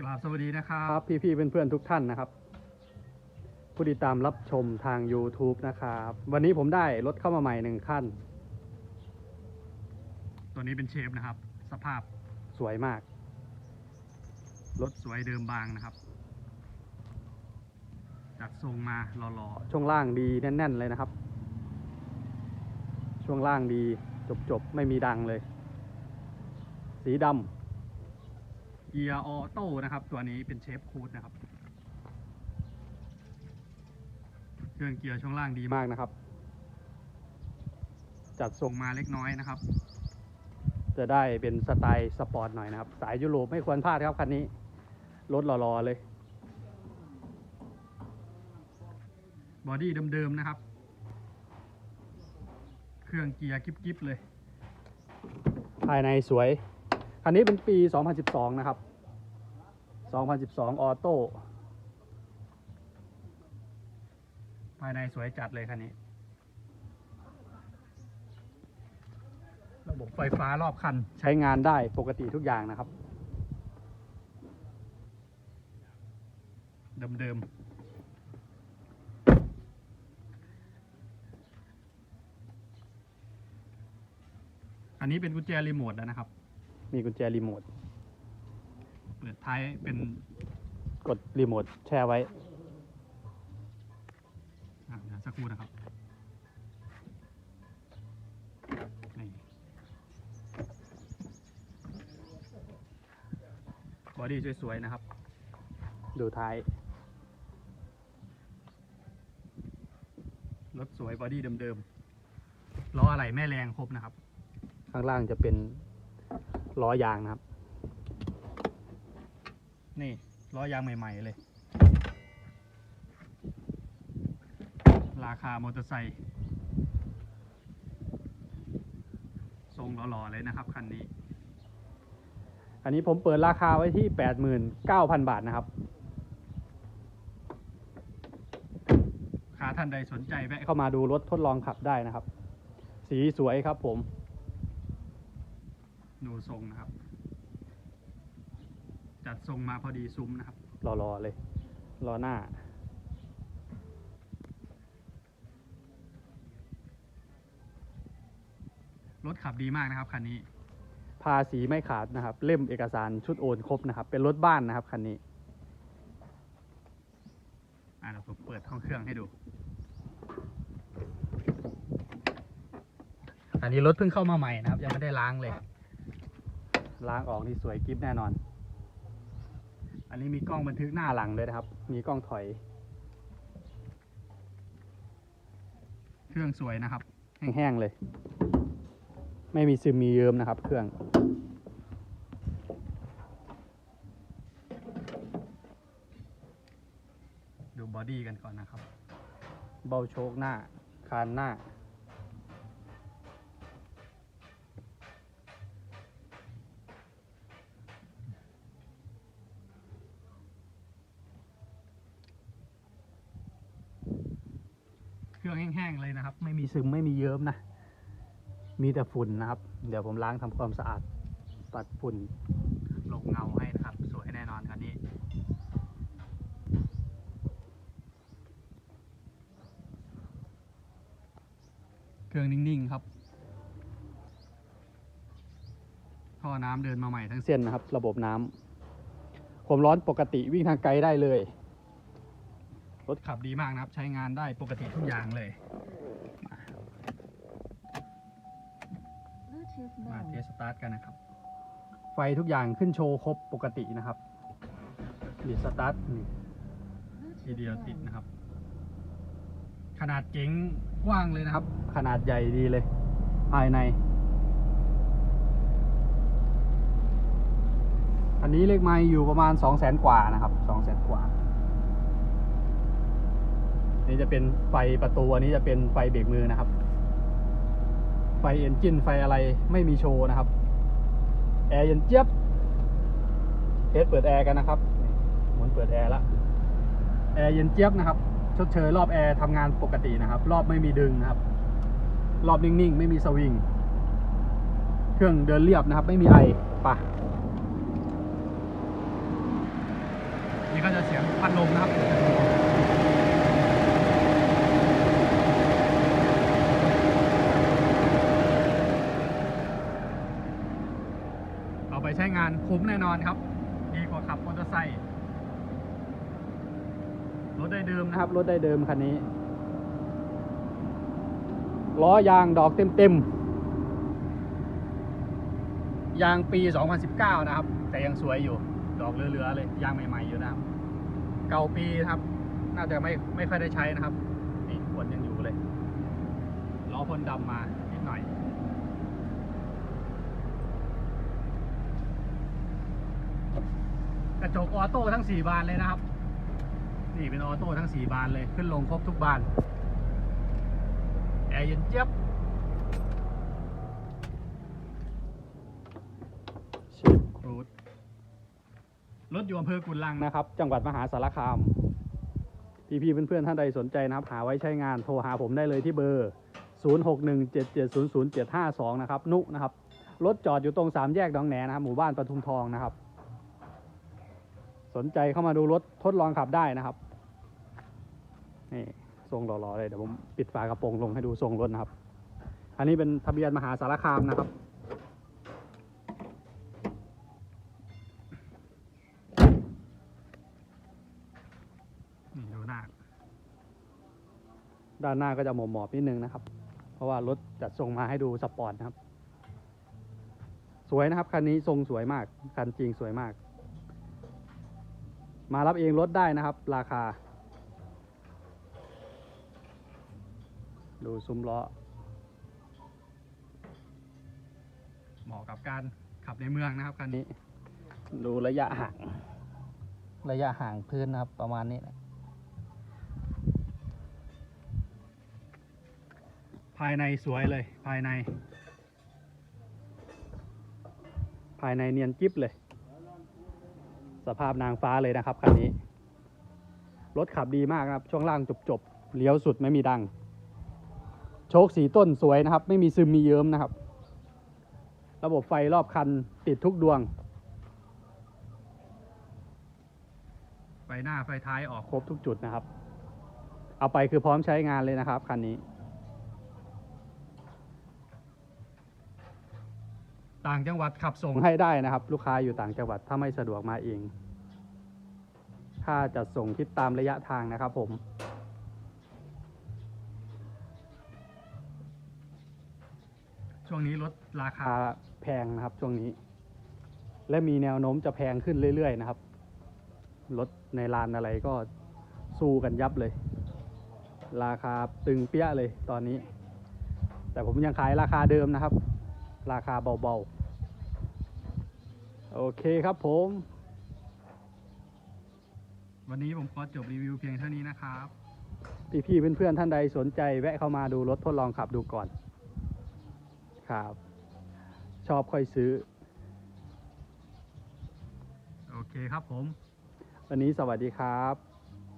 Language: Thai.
กราบสวัสดีนะครัครับบพี่ๆเพื่อนๆทุกท่านนะครับ ผู้ติดตามรับชมทาง YouTube นะครับ วันนี้ผมได้รถเข้ามาใหม่หนึ่งขั้น ตัวนี้เป็นเชฟนะครับ สภาพสวยมาก รถสวยเดิมบางนะครับ จัดทรงมาหล่อช่วงล่างดีแน่น ๆ เลยนะครับ ช่วงล่างดีจบๆ ไม่มีดังเลย สีดๆเกียร์ออโต้นะครับ ตัวนี้เป็นเชฟคูดนะครับ เครื่องเกียร์ช่วงล่างดีมากนะครับ จัดส่งงมาเล็กน้อยนะครับ จะได้เป็นสไตล์สปอร์ตหน่อยนะครับ สายยุโรปไม่ควรพลาดครับคันนี้ รถหล่อๆเลย บอดี้เดิมๆนะครับ เครื่องเกียร์กิ๊บๆเลย ภายในสวยคันนี้เป็นปี 2012 นะครับ 2012 ออโต้ ภายในสวยจัดเลยคันนี้ ระบบไฟฟ้ารอบคันใช้งานได้ปกติทุกอย่างนะครับ เดิมๆอันนี้เป็นกุญแจรีโมทแล้วนะครับ มีกุญแจรีโมท ปิดท้ายเป็นกดรีโมทแช่ไว้อะเดี๋ยวสักครู่นะครับนี่บอดี้สวยๆนะครับ ดูท้าย รถสวยบอดี้เดิมๆล้ออะไรแม่แรงครบนะครับ ข้างล่างจะเป็นล้อยางนะครับ นี่ล้อยางใหม่ ๆ เลย ราคามอเตอร์ไซค์ทรงหล่อๆเลยนะครับคันนี้ อันนี้ผมเปิดราคาไว้ที่ 89,000 บาทนะครับค้าท่านใดสนใจแวะเข้าเข้ามาดูรถทดลองขับได้นะครับ สีสวยครับผม ดูทรงนะครับ จัดทรงมาพอดีซุ้มนะครับ รอๆเลย รอหน้า รถขับดีมากนะครับคันนี้ ภาษีไม่ขาดนะครับ เล่มเอกสารชุดโอนครบนะครับ เป็นรถบ้านนะครับคันนี้ อ่าเดี๋ยวผมเปิดห้องเครื่องให้ดู อันนี้รถเพิ่งเข้ามาใหม่นะครับ ยังไม่ได้ล้างเลย ล้างออกนี่สวยกิฟแน่นอน อันนี้มีกล้องบันทึกหหน้าน้าหหลัลังงเลยนะครับ มีกล้องถอย เครื่องสวยนะครับ แห้งๆเลย ไม่มีซึมมีเยิ้มนะครับ เครื่องดูบอดี้กันก่อนนะครับ เบาโชคหน้า คานหน้า รื่องแห้งๆเลยนะครับ ไม่มีซึมไม่มีเยิ้มนะ มีแต่ฝุ่นนะครับ เดี๋ยวผมล้างทำความสะอาดปัดฝุ่นลงเงาให้นะครับ สวยแน่นอนคันนี้เครื่องนิ่งๆครับท่อน้ำเดินมาใหม่ทั้งเส้นเส้นนะครับ ระบบน้ำความร้อนปกติวิ่งทางไกลได้เลย รถขับดีมากนะครับ ใช้งานได้ปกติทุกอย่างเลย มาเทสสตาร์ทกันนะครับ ไฟทุกอย่างขึ้นโชว์ครบปกตินะครับมีสตาร์ทนี่ทีเดียวติดนะครับ ขนาดเก๋งกว้างเลยนะครับ ขนาดใหญ่ดีเลย ภายใน อันนี้เลขไม้อยู่ประมาณ2 0 0แสนกว่านะครับ2 0 0แสนกว่า นี่จะเป็นไฟประตูอันนี้จะเป็นไฟเบรกมือนะครับ ไฟเอนจินไฟอะไรไม่มีโชว์นะครับ แอร์เย็นเจี๊ยบเทสเปิดแอร์กันนะครับหมุนเปิดแอร์ละแอร์เย็นเจี๊ยบนะครับ ชดเชยรอบแอร์ทำงานปกตินะครับ รอบไม่มีดึงนะครับ รอบนิ่งๆ ไม่มีสวิง เครื่องเดินเรียบนะครับ ไม่มีไอปะนี่ก็จะเสียงพัดลมนะครับ เอาไปใช้งานคุ้มแน่นอนครับ ดีกว่าขับมอเตอร์ไซค์รถได้เดิมนะนะคครัรับบรถได้เดิมคันนี้ล้อยางดอกเต็มเต็มยางปี 2019 นะครับ แต่ยังสวยอยู่ ดอกเรือๆเลย ยางใหม่ๆอยู่นะครับ เก่าปีนะครับ น่าจะไม่ไม่ค่อยได้ใช้นะครับ นี่ขวดยังอยู่เลย ล้อพ่นดำมานิดหน่อย ระจกออโต้ทั้ง 4 บานเลยนะครับ นี่เป็นออโต้ทั้ง 4 บานเลยขึ้นลงครบทุกบานแอร์เย็นเจี๊ยบชิปรูทรถอยู่อำเภอกุนลังนะนะครับ จังหวัดมหาสารคาม พี่ๆเพื่อนๆท่านใดสนใจนะครับ หาไว้ใช้งานโทรหาผมได้เลยที่เบอร์ 0617700752 นะครับ นุนะครับรถจอดอยู่ตรงสามแยกดองแหนนะครับ หมู่บ้านปทุมทองนะครับ สนใจเข้ามาดูรถทดลองขับได้นะครับนี่ทรงหล่อๆเลยเดี๋ยวผมปิดฝากระโปรงลงให้ดูทรงรถนะครับ อันนี้เป็นทะเบียนมหาสารคามนะครับนี่ดูหน้าด้านหน้าก็จะหมอบหมอบๆนิดนึงนะครับ เพราะว่ารถจัดทรงมาให้ดูสปอร์ตนะครับ สวยนะครับคันนี้ทรงสวยมากคันจริงสวยมาก มารับเองรถได้นะครับ ราคา ดูซุ้มล้อเหมาะกับการขับในเมืองนะครับคันนี้นี้ ดูระยะห่าง ระยะห่างพื้นนะครับ ประมาณนี้นะภายในสวยเลย ภายใน ภายในเนียนกิ๊บเลย สภาพนางฟ้าเลยนะครับคันนี้ รถขับดีมากนะครับ ช่วงล่างจบๆเลี้ยวสุดไม่มีดัง โชคสีต้นสวยนะครับ ไม่มีซึมมีเยิ้มนะครับ ระบบไฟรอบคันติดทุกดวง ไฟหน้าไฟท้ายออกครบทุกจุดนะครับ เอาไปคือพร้อมใช้งานเลยนะครับคันนี้ ต่างจังหวัดขับส่ส่งงให้ได้นะครับ ลูกค้าอยู่ต่างจังหวัดถ้าไม่สะดวกมาเอง ค่าจัดส่งคิดตามระยะทางนะครับผมช่วงนี้ลดราคาราคาแพงนะครับช่วงนี้ และมีแนวโน้มจะแพงขึ้นเรื่อยๆนะครับรถในลานอะไรก็สู้กันยับเลย ราคาตึงเปี้ยเลยตอนนี้ แต่ผมยังขายราคาเดิมนะครับ ราคาเบาๆ โอเคครับผม วันนี้ผมขอจบรีวิวเพียงเท่านี้นะครับ พี่ๆเพื่อนๆท่านใดสนใจ แวะเข้ามาดูรถทดลองขับดูก่อน ครับ ชอบค่อยซื้อ โอเคครับผม วันนี้สวัสดีครับ